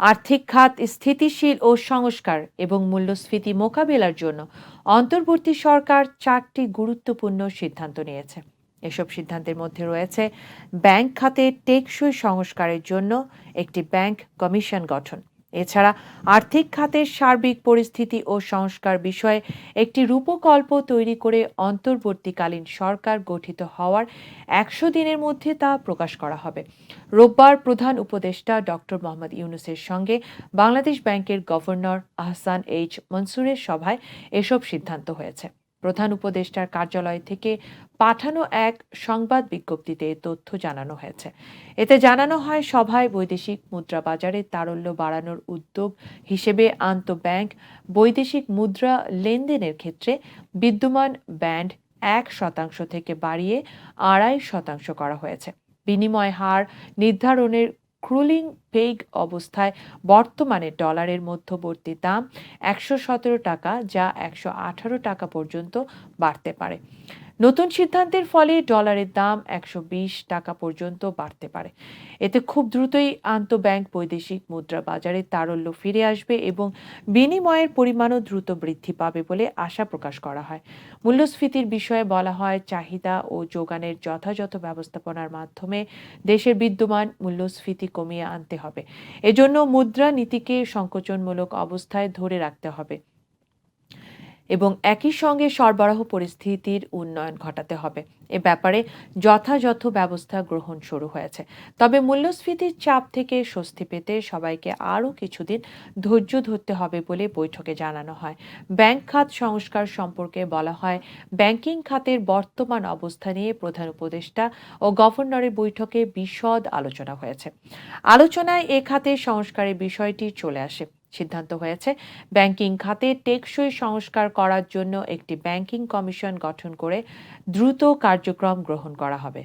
আর্থিক খাত স্থিতিশীল ও সংস্কার এবং মূল্যস্ফীতি মোকাবেলার জন্য অন্তর্বর্তী সরকার চারটি গুরুত্বপূর্ণ সিদ্ধান্ত নিয়েছে। এসব সিদ্ধান্তের মধ্যে রয়েছে ব্যাংক খাতে টেকসই সংস্কারের জন্য একটি ব্যাংক কমিশন গঠন। এছাড়া আর্থিক খাতের সার্বিক পরিস্থিতি ও সংস্কার বিষয়ে একটি রূপকল্প তৈরি করে অন্তর্বর্তীকালীন সরকার গঠিত হওয়ার একশো দিনের মধ্যে তা প্রকাশ করা হবে। রোববার প্রধান উপদেষ্টা ডক্টর মোহাম্মদ ইউনুসের সঙ্গে বাংলাদেশ ব্যাংকের গভর্নর আহসান এইচ মনসুরের সভায় এসব সিদ্ধান্ত হয়েছে। প্রধান উপদেষ্টার কার্যালয় থেকে পাঠানো এক সংবাদ বিজ্ঞপ্তিতে তথ্য জানানো হয়েছে। এতে জানানো হয়, সভায় বৈদেশিক মুদ্রা বাজারে তারল্য বাড়ানোর উদ্যোগ হিসেবে আন্তঃব্যাংক বৈদেশিক মুদ্রা লেনদেনের ক্ষেত্রে বিদ্যমান ব্যান্ড এক শতাংশ থেকে বাড়িয়ে আড়াই শতাংশ করা হয়েছে। বিনিময় হার নির্ধারণের ক্রুলিং পেগ অবস্থায় বর্তমানে ডলারের মধ্যবর্তী দাম একশো সতেরো টাকা, যা একশো আঠারো টাকা পর্যন্ত বাড়তে পারে। নতুন সিদ্ধান্তের ফলে ডলারের দাম একশো বিশ টাকা পর্যন্ত বাড়তে পারে। এতে খুব দ্রুতই আন্তঃব্যাংক বৈদেশিক মুদ্রা বাজারে তারল্য ফিরে আসবে এবং বিনিময়ের পরিমাণও দ্রুত বৃদ্ধি পাবে বলে আশা প্রকাশ করা হয়। মূল্যস্ফীতির বিষয়ে বলা হয়, চাহিদা ও যোগানের যথাযথ ব্যবস্থাপনার মাধ্যমে দেশের বিদ্যমান মূল্যস্ফীতি কমিয়ে আনতে হবে। এজন্য মুদ্রা নীতিকে সংকোচনমূলক অবস্থায় ধরে রাখতে হবে। এবং একই সঙ্গে সরবরাহ পরিস্থিতির উন্নয়ন ঘটাতে হবে। এ ব্যাপারে যথাযথ ব্যবস্থা গ্রহণ শুরু হয়েছে। তবে মূল্যস্ফীতির চাপ থেকে স্বস্তি পেতে সবাইকে আরও কিছুদিন ধৈর্য ধরতে হবে বলে বৈঠকে জানানো হয়। ব্যাংক খাত সংস্কার সম্পর্কে বলা হয়, ব্যাংকিং খাতের বর্তমান অবস্থা নিয়ে প্রধান উপদেষ্টা ও গভর্নরের বৈঠকে বিশদ আলোচনা হয়েছে। আলোচনায় এ খাতের সংস্কারের বিষয়টি চলে আসে। সিদ্ধান্ত হয়েছে। ব্যাংকিং খাতে টেকসই সংস্কার করার জন্য একটি ব্যাংকিং কমিশন গঠন করে দ্রুত কার্যক্রম গ্রহণ করা হবে।